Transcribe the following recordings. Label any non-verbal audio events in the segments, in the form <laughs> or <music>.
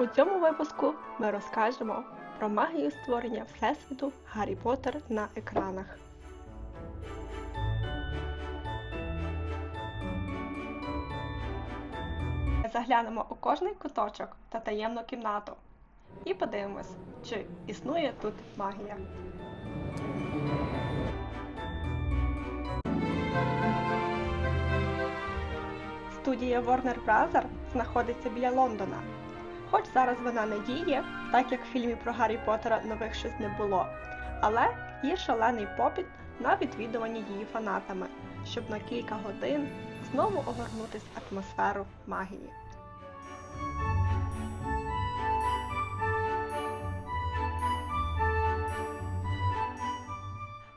У цьому випуску ми розкажемо про магію створення Всесвіту Гаррі Поттер на екранах. Заглянемо у кожний куточок та таємну кімнату і подивимось, чи існує тут магія. Студія Warner Bros. знаходиться біля Лондона. Хоч зараз вона не діє, так як в фільмі про Гаррі Поттера нових щось не було, але є шалений попіт на відвідування її фанатами, щоб на кілька годин знову огорнутись в атмосферу магії.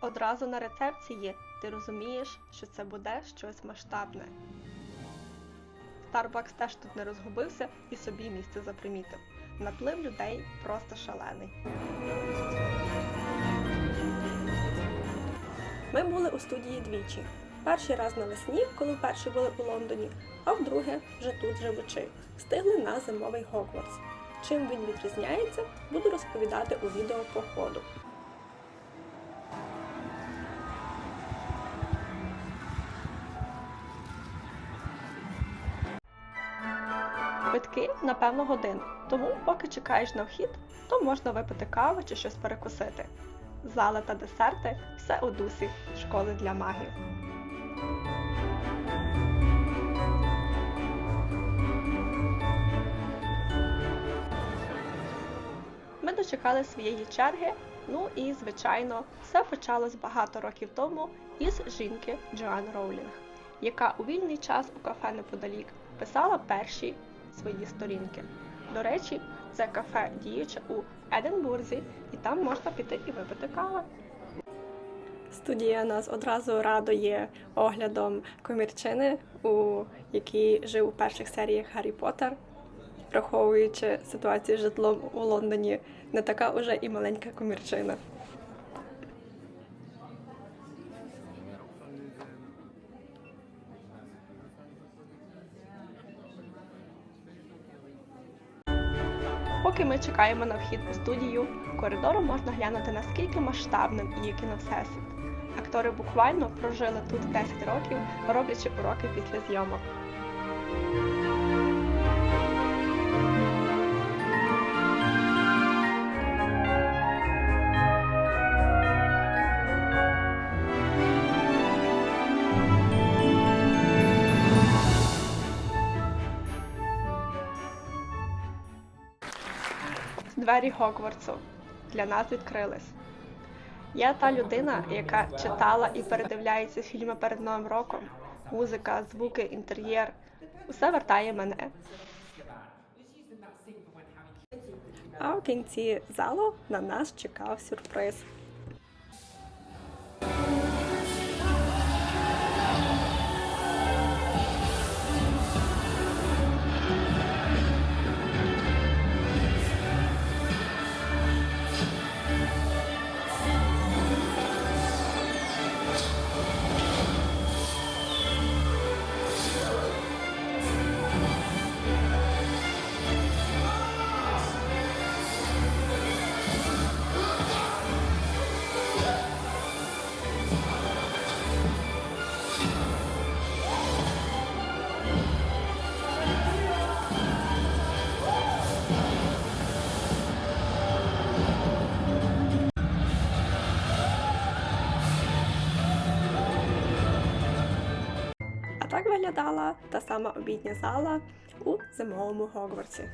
Одразу на рецепції ти розумієш, що це буде щось масштабне. Starbucks теж тут не розгубився і собі місце запримітив. Наплив людей просто шалений. Ми були у студії двічі. Перший раз навесні, коли вперше були у Лондоні, а вдруге вже тут живучи. Встигли на зимовий Гогвартс. Чим він відрізняється, буду розповідати у відео по ходу. Квитки на певну годину, тому поки чекаєш на вхід, то можна випити каву чи щось перекусити. Зали та десерти все у дусі школи для магів. Ми дочекали своєї черги. Ну і, звичайно, все почалось багато років тому із жінки Джоан Роулінг, яка у вільний час у кафе неподалік писала перші свої сторінки. До речі, це кафе діюче у Единбурзі, і там можна піти і випити каву. Студія нас одразу радує оглядом комірчини, у якій жив у перших серіях Гаррі Поттер. Враховуючи ситуацію з житлом у Лондоні, не така уже і маленька комірчина. Поки ми чекаємо на вхід у студію, коридором можна глянути наскільки масштабним є кіно Всесвіт. Актори буквально прожили тут 10 років, роблячи уроки після зйомок. Двері Гогвартсу для нас відкрились. Я та людина, яка читала і передивляється фільми перед Новим роком. Музика, звуки, інтер'єр усе вертає мене. А в кінці залу на нас чекав сюрприз. Виглядала та сама обідня зала у зимовому Гогвартсі.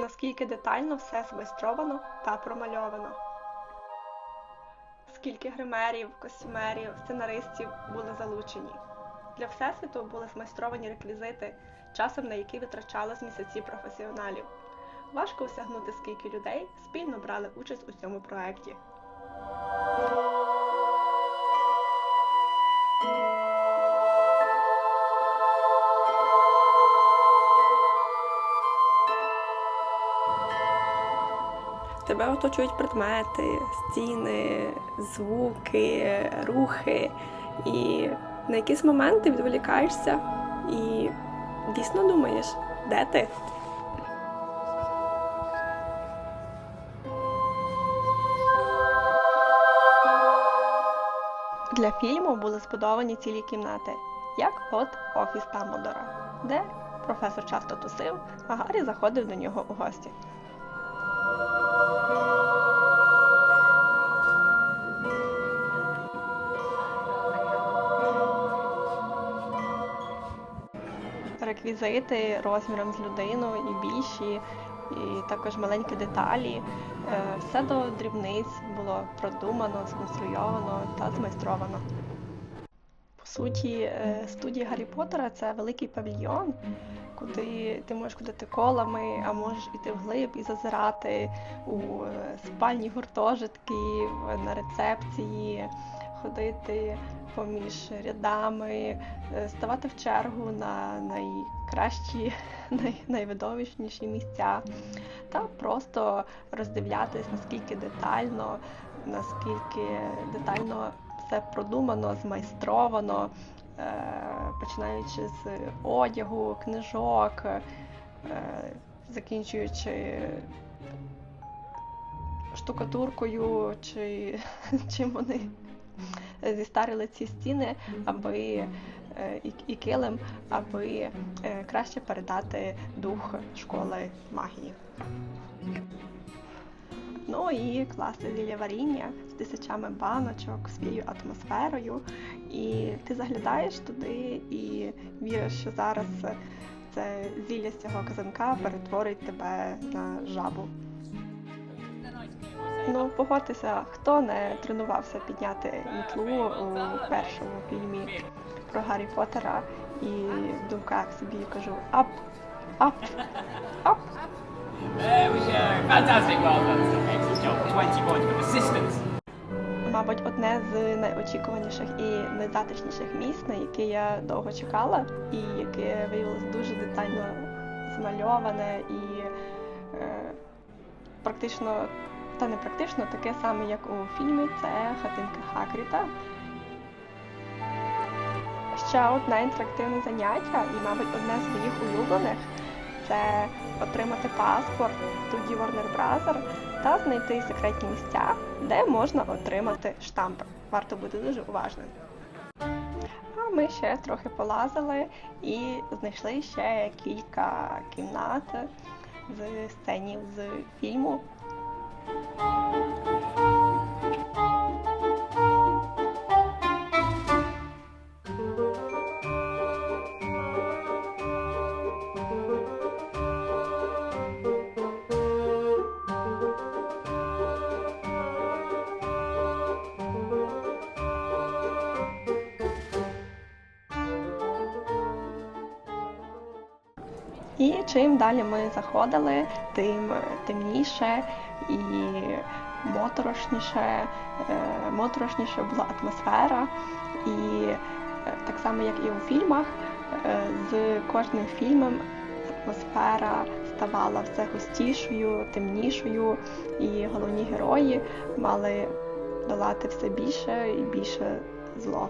Наскільки детально все змайстровано та промальовано. Скільки гримерів, костюмерів, сценаристів були залучені. Для всесвіту були змайстровані реквізити, часом на які витрачалось місяці професіоналів. Важко осягнути, скільки людей спільно брали участь у цьому проєкті. Тебе оточують предмети, стіни, звуки, рухи. І на якийсь момент ти відволікаєшся і дійсно думаєш, де ти? Для фільму були збудовані цілі кімнати, як от офіс Тамодора, де професор часто тусив, а Гаррі заходив до нього у гості. Реквізити розміром з людину і більші, і також маленькі деталі. Е, Все до дрібниць було продумано, сконструйовано та змайстровано. По суті, е, студія Гаррі Поттера – це великий павільйон, куди ти можеш ходити колами, а можеш іти вглиб і зазирати у е, спальні гуртожитків, на рецепції, ходити поміж рядами, е, ставати в чергу на найкращі, <laughs> най, найвидовищніші місця, та просто роздивлятись, наскільки детально, наскільки детально все продумано, змайстровано, е, починаючи з одягу, книжок, е, закінчуючи штукатуркою, чи <laughs> чим вони зістарили ці стіни, аби е, і, і килим, аби е, краще передати дух школи магії. Ну і класне зілля варіння з тисячами баночок, своєю атмосферою. І ти заглядаєш туди і віриш, що зараз це зілля з цього казанка перетворить тебе на жабу. Ну, погодьтеся, хто не тренувався підняти мітлу у першому фільмі про Гаррі Поттера і в думках собі кажу ап, ап, ап. There we go. Fantastic. Well done. Excellent job. 20 points for assistance. Мабуть, одне з найочікуваніших і найзатишніших місць, на яке я довго чекала, і яке виявилось дуже детально змальоване і е, практично, та не практично, таке саме, як у фільмі, це хатинка Хакріта. Ще одне інтерактивне заняття, і, мабуть, одне з моїх улюблених це отримати паспорт студії Warner Bros. та знайти секретні місця, де можна отримати штампи. Варто бути дуже уважним. А ми ще трохи полазили і знайшли ще кілька кімнат з сценів з фільму. І чим далі ми заходили, тим темніше і моторошніше, е, моторошніше була атмосфера. І е, так само, як і у фільмах, е, з кожним фільмом атмосфера ставала все густішою, темнішою, і головні герої мали долати все більше і більше зло.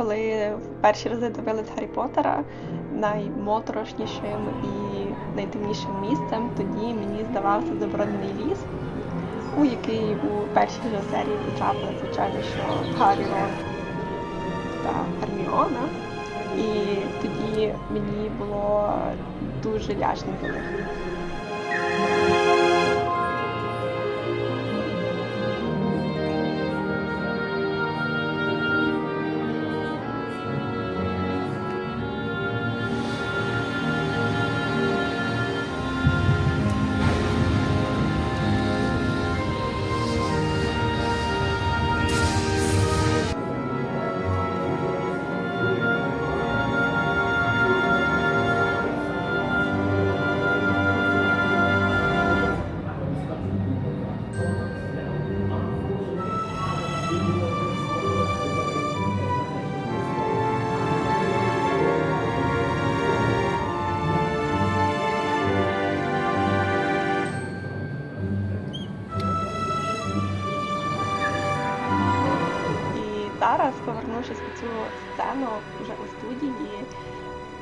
Коли в перші рази дивились Гаррі Поттера, наймоторошнішим і найтемнішим місцем тоді мені здавався заборонений ліс, у який у першій же серії потрапили, звичайно, що Гаррі Рон та Герміона. І тоді мені було дуже лячно за них. Повернувшись у цю сцену вже у студії,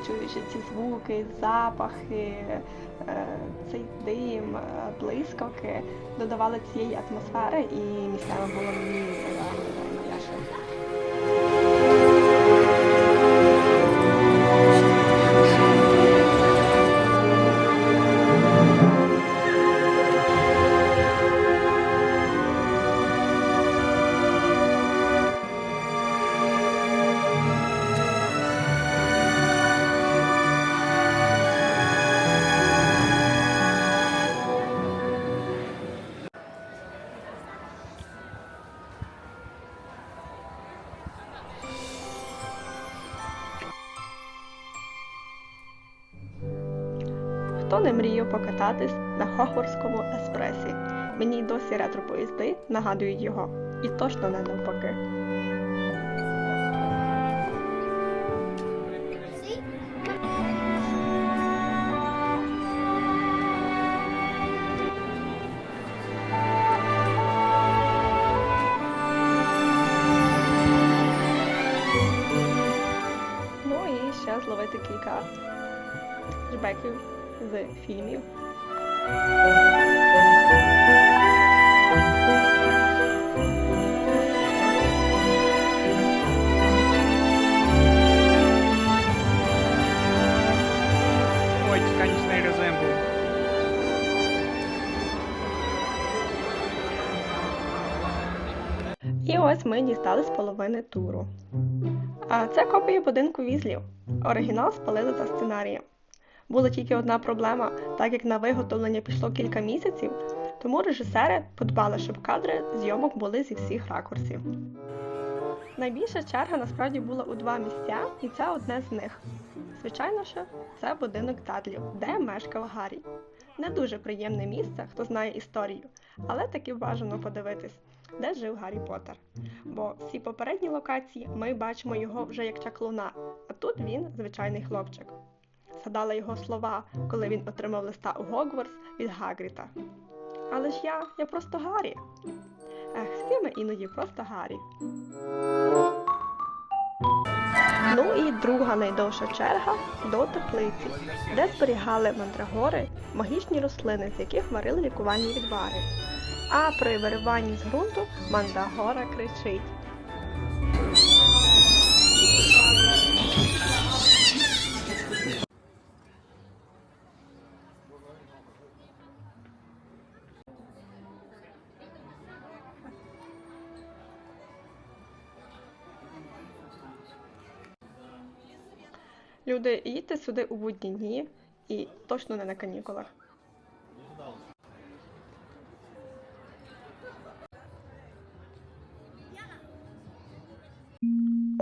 чуючи ці звуки, запахи, е, цей дим, е, блискавки, додавали цієї атмосфери і місцево було мені Не мріяв покататись на Хогвартському еспресі? Мені й досі ретро-поїзди нагадують його. І точно не навпаки. Ну і з фільмів. І ось ми дістались половини туру. А це копія будинку візлів. Оригінал спалили за сценарієм. Була тільки одна проблема, так як на виготовлення пішло кілька місяців, тому режисери подбали, щоб кадри зйомок були зі всіх ракурсів. Найбільша черга насправді була у два місця, і це одне з них. Звичайно, що це будинок Дадлів, де мешкав Гаррі. Не дуже приємне місце, хто знає історію, але таки бажано подивитись, де жив Гаррі Поттер. Бо всі попередні локації ми бачимо його вже як чаклуна, а тут він звичайний хлопчик. Згадала його слова, коли він отримав листа у Гогвартс від Гагріта. Але ж я, я просто Гаррі. Ех, всі ми іноді просто Гаррі. Ну і друга найдовша черга до теплиці, де зберігали мандрагори, магічні рослини, з яких варили лікувальні відвари. А при вириванні з ґрунту мандрагора кричить. Люди, їдьте сюди у будні дні і точно не на канікулах.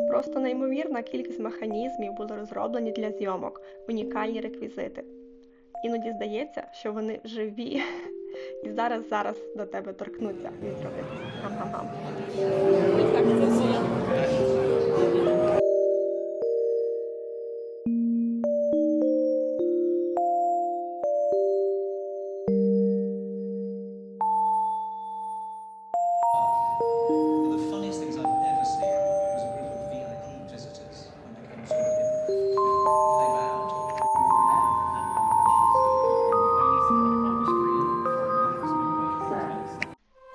Просто неймовірна кількість механізмів були розроблені для зйомок, унікальні реквізити. Іноді здається, що вони живі. <laughs> І зараз зараз до тебе торкнуться і зробити. Гам-гам-гам.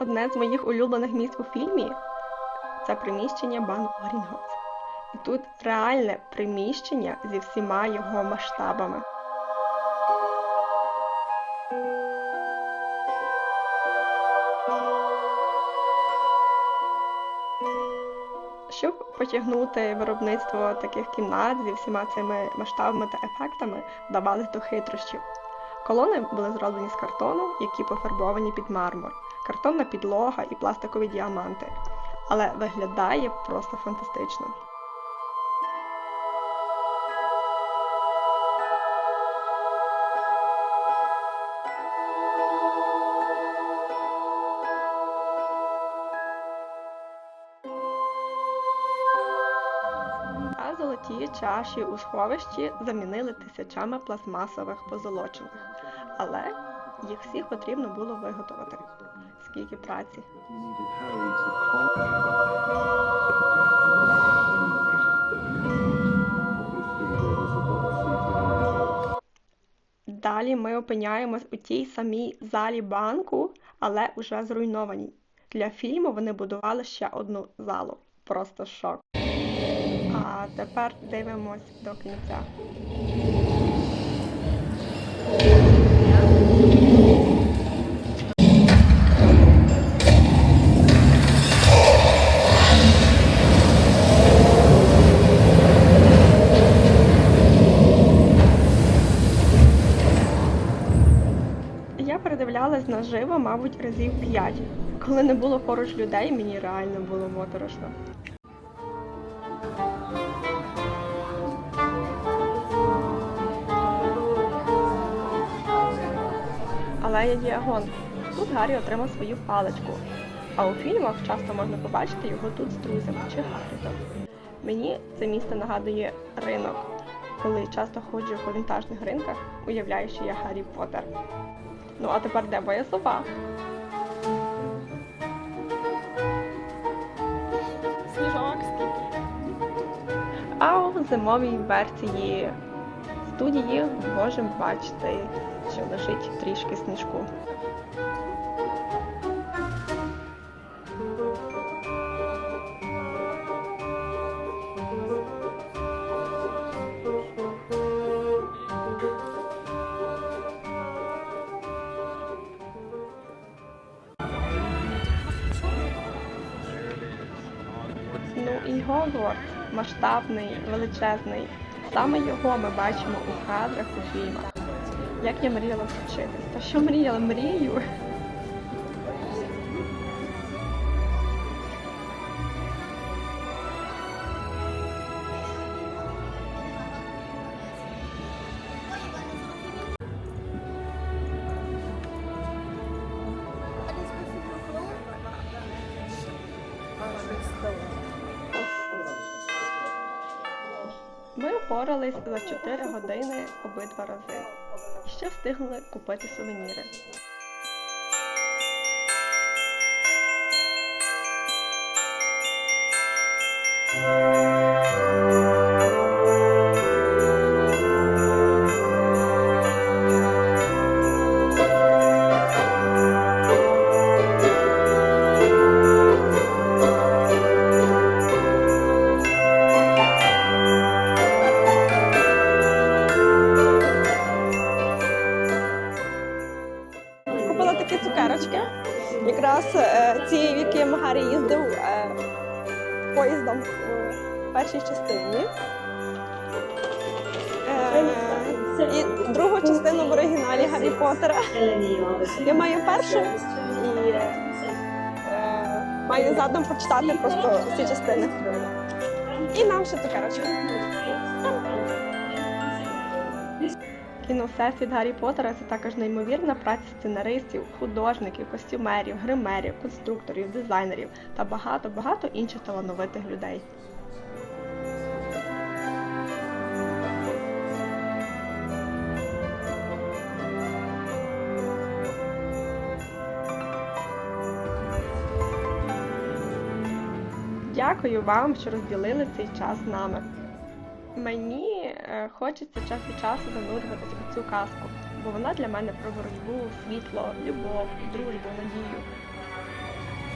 Одне з моїх улюблених місць у фільмі це приміщення банку Грінготс. Тут реальне приміщення зі всіма його масштабами. Щоб потягнути виробництво таких кімнат зі всіма цими масштабами та ефектами, вдавались до хитрощів. Колони були зроблені з картону, які пофарбовані під мармур, картонна підлога і пластикові діаманти. Але виглядає просто фантастично. Ті чаші у сховищі замінили тисячами пластмасових позолочених, але їх всіх потрібно було виготовити. Скільки праці! Далі ми опиняємось у тій самій залі банку, але уже зруйнованій. Для фільму вони будували ще одну залу. Просто шок. А тепер дивимось до кінця. Я передивлялась наживо, мабуть, разів п'ять. Коли не було поруч людей, мені реально було моторошно. Але Діагон. Тут Гаррі отримав свою паличку. А у фільмах часто можна побачити його тут з друзями чи Хагрідом. Мені це місце нагадує ринок. Коли часто ходжу по вінтажних ринках, уявляю, що я Гаррі Поттер. Ну а тепер де моя сова? Сніжок скільки. А у зимовій версії студії можемо бачити, що лежить трішки сніжку. Ну і Гогвартс масштабний, величезний. Саме його ми бачимо у кадрах у фільмах. Як я мріяла вчитись. Та що мріяла? Мрію. Ми впорались за 4 години обидва рази. Ще встигли купити сувеніри. Купила першій частині. Е, і другу частину в оригіналі Гаррі Поттера. Я маю першу і е, маю задом прочитати просто всі частини. І нам ще цукерочки. Кіно Всесвіт Гаррі Поттера це також неймовірна праця сценаристів, художників, костюмерів, гримерів, конструкторів, дизайнерів та багато-багато інших талановитих людей. Дякую вам, що розділили цей час з нами. Мені е, хочеться час від часу занурюватися у цю казку, бо вона для мене про боротьбу, світло, любов, дружбу, надію.